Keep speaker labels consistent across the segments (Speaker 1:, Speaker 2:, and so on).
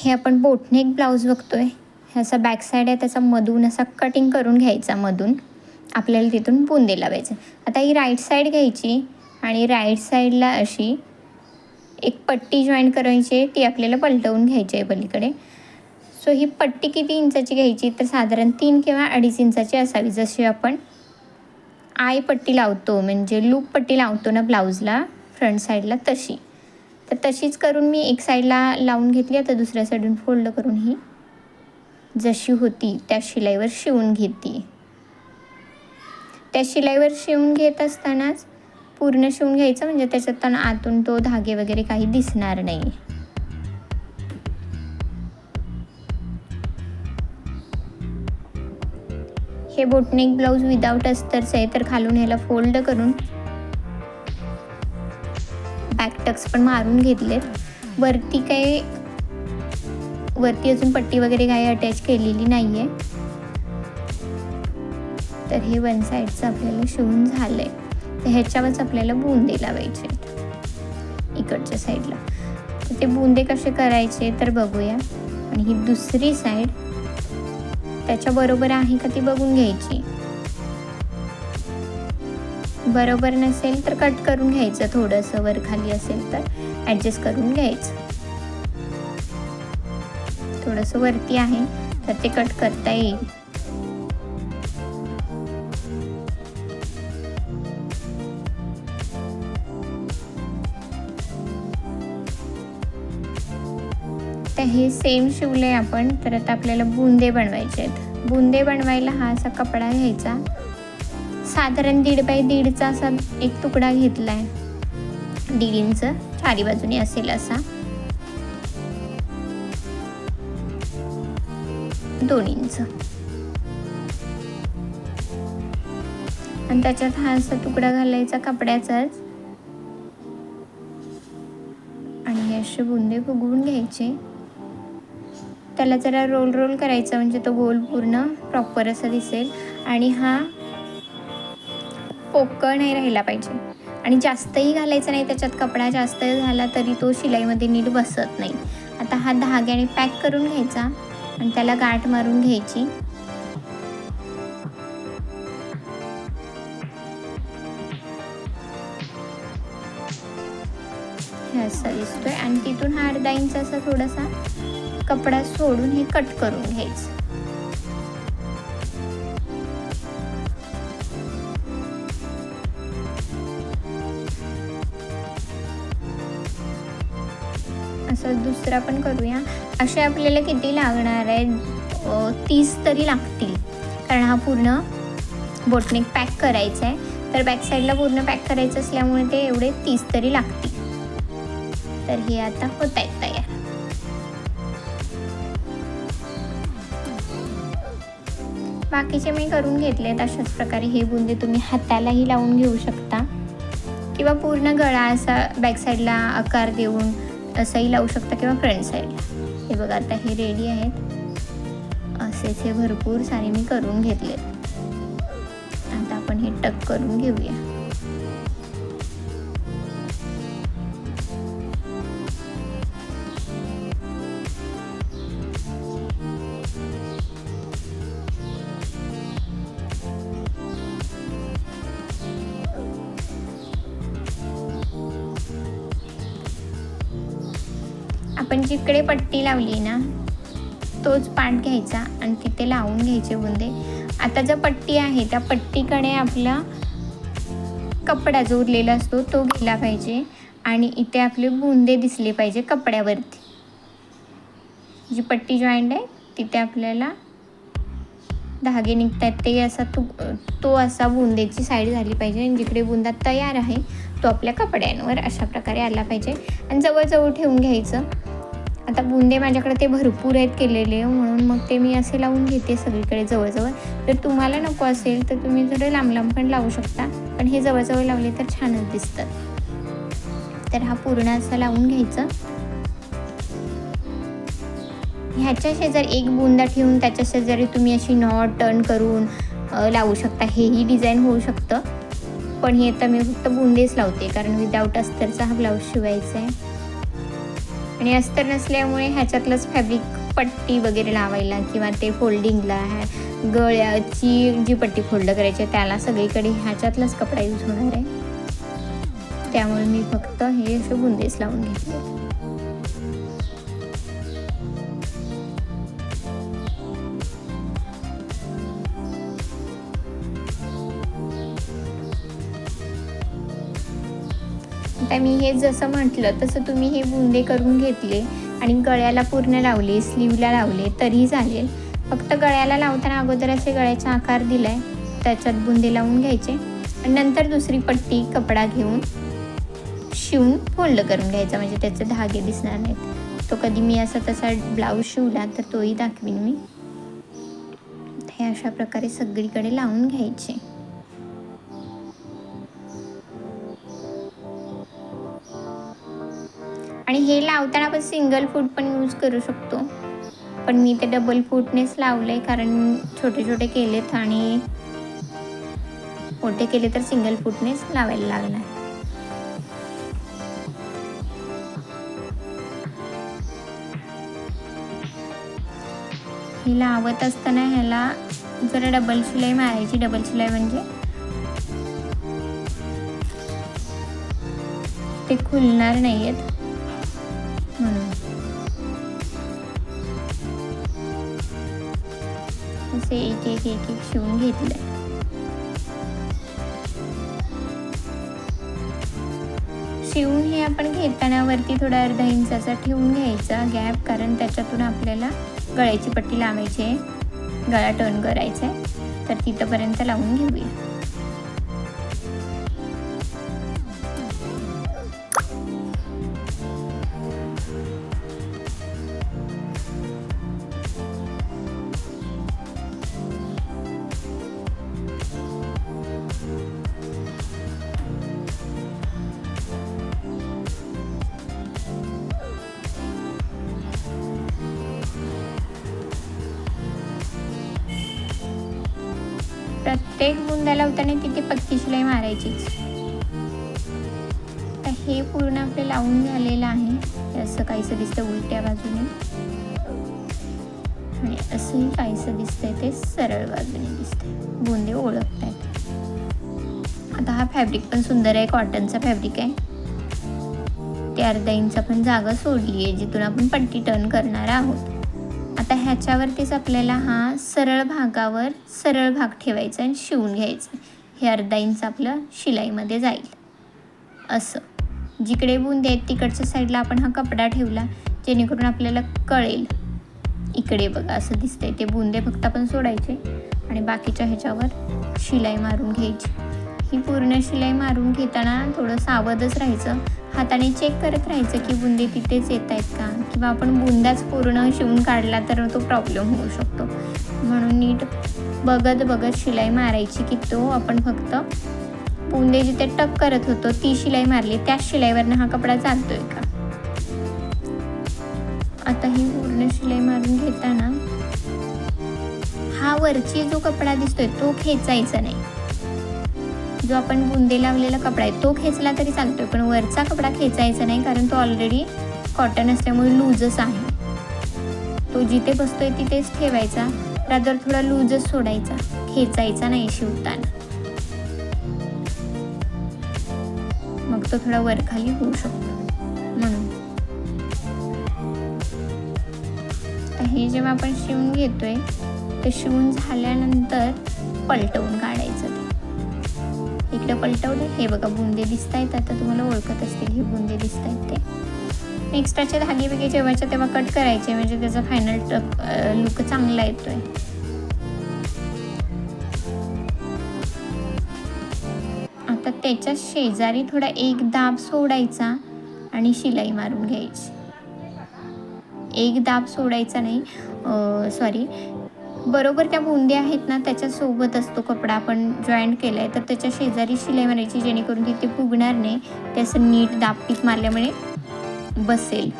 Speaker 1: हे आपण boat neck blouse बघतो आहे असा बॅक साईड आहे त्याचा मधून असा कटिंग करून घ्यायचा मधून. आपल्याला तिथून बुंदे लावायचं. आता ही राईट साईड घ्यायची आणि राईट साईडला अशी एक पट्टी जॉईन करायची आहे ती आपल्याला पलटवून घ्यायची आहे पलीकडे. सो ही पट्टी किती इंचाची घ्यायची? तर साधारण तीन किंवा अडीच इंचाची असावी. जशी आपण आय पट्टी लावतो म्हणजे लूप पट्टी लावतो ना ब्लाऊजला फ्रंट साईडला तशी. तर तशीच करून मी एक साईडला लावून घेतली. आता दुसऱ्या साईडून फोल्ड करून ही जशी होती त्या शिलाईवर शिवून घेते. त्या शिलाईवर शिवून घेत असतानाच पूर्ण शिवून घ्यायचं म्हणजे त्याच्यात आतून तो धागे वगैरे काही दिसणार नाही. हे बोटनेक ब्लाऊज विदाऊट अस्तरचं आहे तर खालून ह्याला फोल्ड करून टक्स पण मारून घेतलेत. वरती काही वरती अजून पट्टी वगैरे काही अटॅच केलेली नाही आहे तर हे वन साईडचं आपल्याला शिवून झालं आहे तर ह्याच्यावरच आपल्याला बुंदे लावायचे इकडच्या साईडला तर ते बुंदे कसे करायचे तर बघूया. आणि ही दुसरी साईड त्याच्याबरोबर आहे का ती बघून घ्यायची? बरोबर नसेल तर कट करून घ्यायचं थोडंसं वर खाली असेल तर ॲडजस्ट करून घ्यायचं. थोडंसं वरती आहे तर ते कट करता येईल. तर हे सेम शिवले आपण तर आता आपल्याला बुंदे बनवायचे आहेत. बुंदे बनवायला हा असा कपडा घ्यायचा. साधारण दीड बाय दीडचा असा एक तुकडा घेतला आहे दीड इंच चारी बाजूने असेल असा. दोन इंच आणि त्याच्यात हा असा तुकडा घालायचा कपड्याचाच. आणि हे असे बुंदे फुगवून घ्यायचे. त्याला जरा रोल रोल करायचा म्हणजे तो गोल पूर्ण प्रॉपर असा दिसेल. आणि हा पोकळ नाही राहिला पाहिजे. आणि जास्तही घालायचं नाही त्याच्यात कपडा जास्त झाला तरी तो शिलाईमध्ये नीट बसत नाही. आता हा धाग्याने पॅक करून घ्यायचा आणि त्याला गाठ मारून घ्यायची. हे असा दिसतोय. आणि तिथून हा अर्धा इंच असा थोडासा कपडा सोडून हे कट करून घ्यायचं. असं दुसरा पण करूया. असे आपल्याला किती लागणार आहे तीस तरी लागतील. कारण हा पूर्ण बोटनेक पॅक करायचा आहे. तर बॅक साईडला पूर्ण पॅक करायचं असल्यामुळे ते एवढे तीस तरी लागतील. तर हे आता होत आहेत तयार. बाकीचे मी करून घेतलेत अशाच प्रकारे. हे बुंदे तुम्ही हातालाही लावून घेऊ शकता. किंवा पूर्ण गळा असा बॅक साईडला आकार देऊन असंही लावू शकता किंवा फ्रंट साईडला हे बघा आता हे रेडी आहेत. असेच हे भरपूर सारे मी करून घेतले आता आपण हे टक करून घेऊया. आपण जिकडे पट्टी लावली ना तोच पाठ घ्यायचा आणि तिथे लावून घ्यायचे बुंदे. आता ज्या पट्टी आहे त्या पट्टीकडे आपला कपडा जो उरलेला असतो तो गेला पाहिजे आणि इथे आपले बुंदे दिसले पाहिजे कपड्यावरती. जी पट्टी जॉईंट आहे तिथे आपल्याला धागे निघतात ते असा तू तो असा बुंदेची साईड झाली पाहिजे आणि जिकडे बुंदा तयार आहे तो आपल्या कपड्यांवर अशा प्रकारे आला पाहिजे. आणि जवळजवळ ठेवून घ्यायचं. आता बुंदे माझ्याकडे ते भरपूर आहेत केलेले म्हणून मग ते मी असे लावून घेते सगळीकडे जवळजवळ. जर तुम्हाला नको असेल तर तुम्ही थोडे लांब लांब पण लावू शकता पण हे जवळजवळ लावले तर छानच दिसतात तर हा पूर्ण असा लावून घ्यायचं. ह्याच्या शेजारी एक बुंदा ठेवून त्याच्या शेजारी तुम्ही अशी नॉट टर्न करून लावू शकता. हेही डिझाईन होऊ शकतं. पण हे आता मी फक्त बुंदेच लावते कारण विदाऊट अस्तरचा हा ब्लाऊज शिवायचा आहे आणि अस्तर नसल्यामुळे ह्याच्यातलंच फॅब्रिक पट्टी वगैरे लावायला किंवा ते फोल्डिंगला ह्या गळ्याची जी पट्टी फोल्ड करायची आहे त्याला सगळीकडे ह्याच्यातलाच कपडा यूज होणार आहे. त्यामुळे मी फक्त हे असे बुंदेच लावून घेतले आता मी हे जसं म्हटलं तसं तुम्ही हे बुंदे करून घेतले आणि गळ्याला पूर्ण लावले स्लीवला लावले तरी चालेल. फक्त गळ्याला लावताना अगोदर असे गळ्याचा आकार दिला आहे त्याच्यात बुंदे लावून घ्यायचे. आणि नंतर दुसरी पट्टी कपडा घेऊन शिवून फोल्ड करून घ्यायचा म्हणजे त्याचे धागे दिसणार नाहीत. तो कधी मी असा तसा ब्लाऊज शिवला तर तोही दाखवीन मी. हे अशा प्रकारे सगळीकडे लावून घ्यायचे. हे लावताना आपण सिंगल फूट पण यूज करू शकतो. पण मी ते डबल फूटनेच आहे कारण छोटे छोटे केलेत आणि मोठे केले तर सिंगल फूटनेच लावायला लागणार. हे लावत असताना ह्याला जरा डबल शिलाई मारायची. डबल शिलाई म्हणजे ते खुलणार नाहीयेत. आहेत असे एक एक एक एक शिवून घेतलंय शिवून हे आपण घेताना वरती थोडा अर्धा इंचाचा ठेवून घ्यायचा गॅप कारण त्याच्यातून आपल्याला गळ्याची पट्टी लावायची आहे. गळा टर्न करायचा आहे. तर तिथंपर्यंत लावून घेऊया. प्रत्येक बुंदाला होताना तिथे पक्की शिलाई मारायचीच तर हे पूर्ण आपले लावून झालेलं आहे. असं काहीसं दिसतं उलट्या बाजूने. आणि असंही काहीसं दिसतंय ते सरळ बाजूने दिसतंय. बुंदे ओळखत आहेत आता हा फॅब्रिक पण सुंदर आहे. कॉटनचा फॅब्रिक आहे. ते अर्धा इंच आपण जागा सोडली आहे जिथून आपण पट्टी टर्न करणार आहोत. आता ह्याच्यावरतीच आपल्याला हा सरळ भागावर सरळ भाग ठेवायचा आणि शिवून घ्यायचं. हे अर्धा इंच आपलं शिलाईमध्ये जाईल. असं. जिकडे बुंदे आहेत तिकडच्या साईडला आपण हा कपडा ठेवला जेणेकरून आपल्याला कळेल. इकडे बघा असं दिसतंय. ते बुंदे फक्त आपण सोडायचे आणि बाकीच्या ह्याच्यावर शिलाई मारून घ्यायची. ही पूर्ण शिलाई मारून घेताना थोडं सावधच राहायचं. हाताने चेक करत राहायचं की बुंदी तिथेच येत आहेत का? किंवा आपण बुंदाच पूर्ण शिवून काढला तर तो प्रॉब्लेम होऊ शकतो. म्हणून नीट बघत बघत शिलाई मारायची की तो आपण फक्त बुंदे जिथे टक करत होतो ती शिलाई मारली. त्याच शिलाईवरनं हा कपडा चालतोय का? आता ही पूर्ण शिलाई मारून घेताना हा वरची जो कपडा दिसतोय तो खेचायचा नाही. जो आपण बुंदे लावलेला कपडा आहे तो खेचला तरी चालतोय पण वरचा कपडा खेचायचा नाही कारण तो ऑलरेडी कॉटन असल्यामुळे लूजच आहे. तो जिथे बसतोय तिथेच ठेवायचा रादर थोडा लूजच सोडायचा खेचायचा नाही शिवताना. मग तो थोडा वरखाली होऊ शकतो. म्हणून. हे जेव्हा आपण शिवून घेतोय ते शिवून झाल्यानंतर पलटवून काढायचं इकडं पलटवले हे बघा बुंदे दिसत आहेत आता तुम्हाला ओळखत असतील हे बुंदे दिसत आहेत ते. एक्स्ट्राचे धागे वेगळे जेवायच्या तेव्हा कट करायचे. म्हणजे त्याचा फायनल लुक चांगला येतोय. आता त्याच्या शेजारी थोडा एक दाब सोडायचा आणि शिलाई मारून घ्यायची. एक दाब सोडायचा नाही. सॉरी बरोबर त्या बुंदे आहेत ना त्याच्यासोबत असतो कपडा आपण जॉईंट केला आहे तर त्याच्या शेजारी शिलाई मारायची जेणेकरून तिथे फुगणार नाही. ते असं नीट दाबटीत मारल्यामुळे बसेल.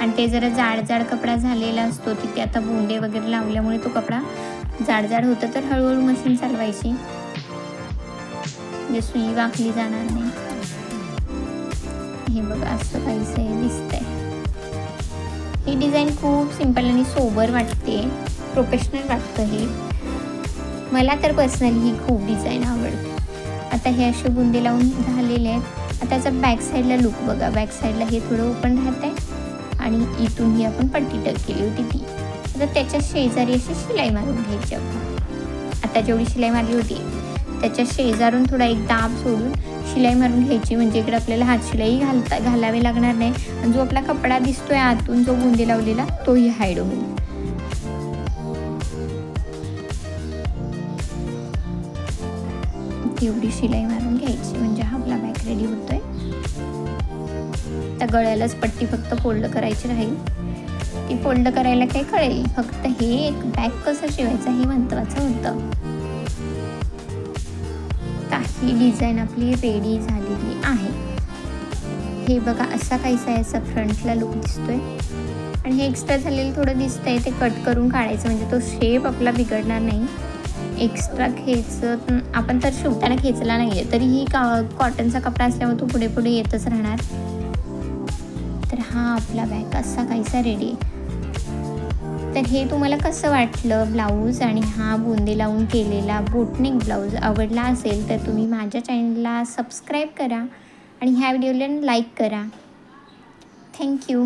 Speaker 1: आणि ते जरा जाड जाड कपडा झालेला असतो तिथे आता बुंदे वगैरे लावल्यामुळे तो कपडा जाड जाड होतं तर हळूहळू मशीन चालवायची. म्हणजे सुई वाकली जाणार नाही. हे बघा असं काहीसं हे दिसतंय. ही डिझाईन खूप सिंपल आणि सोबर वाटते. प्रोफेशनल वाटतं हे. मला तर पर्सनली ही खूप डिझाईन आवडते. आता हे असे बुंदे लावून झालेले आहेत. आता त्याचा बॅक साईडला लुक बघा. बॅक साईडला हे थोडं ओपन राहत आहे आणि इथून ही आपण पट्टी टक केली होती ती. आता त्याच्या शेजारी अशी शिलाई मारून घ्यायची आपण. आता जेवढी शिलाई मारली होती त्याच्या शेजारून थोडा एक दाब सोडून शिलाई मारून घ्यायची म्हणजे इकडे आपल्याला हात शिलाई घालता घालावे लागणार नाही. आणि जो आपला कपडा दिसतोय आतून जो बुंदी लावलेला तोही हाईड होईल तेवढी शिलाई मारून घ्यायची म्हणजे हा आपला बॅग रेडी होतोय. त्या गळ्यालाच पट्टी फक्त फोल्ड करायची राहील. ती फोल्ड करायला काही कळेल? फक्त हे एक बॅग कसं शिवायचं? हे महत्त्वाचं होतं. ही डिझाईन आपली रेडी झालेली आहे. हे बघा असा काहीसा याचा फ्रंटला लुक दिसतोय. आणि हे एक्स्ट्रा झालेलं थोडं दिसतंय ते कट करून काढायचं. म्हणजे तो शेप आपला बिघडणार नाही. एक्स्ट्रा खेचत आपण तर शिवताना खेचला नाही आहे तरीही का कॉटनचा कपडा असल्यामुळे तो पुढे पुढे येतच राहणार. तर हा आपला बॅग असा काहीसा रेडी तर हे तुम्हाला कसं वाटलं? ब्लाऊज आणि हा बुंदी लावून केलेला बोटनेक ब्लाऊज आवडला असेल तर तुम्ही माझ्या चॅनलला सबस्क्राईब करा आणि ह्या व्हिडिओला लाईक करा. थँक्यू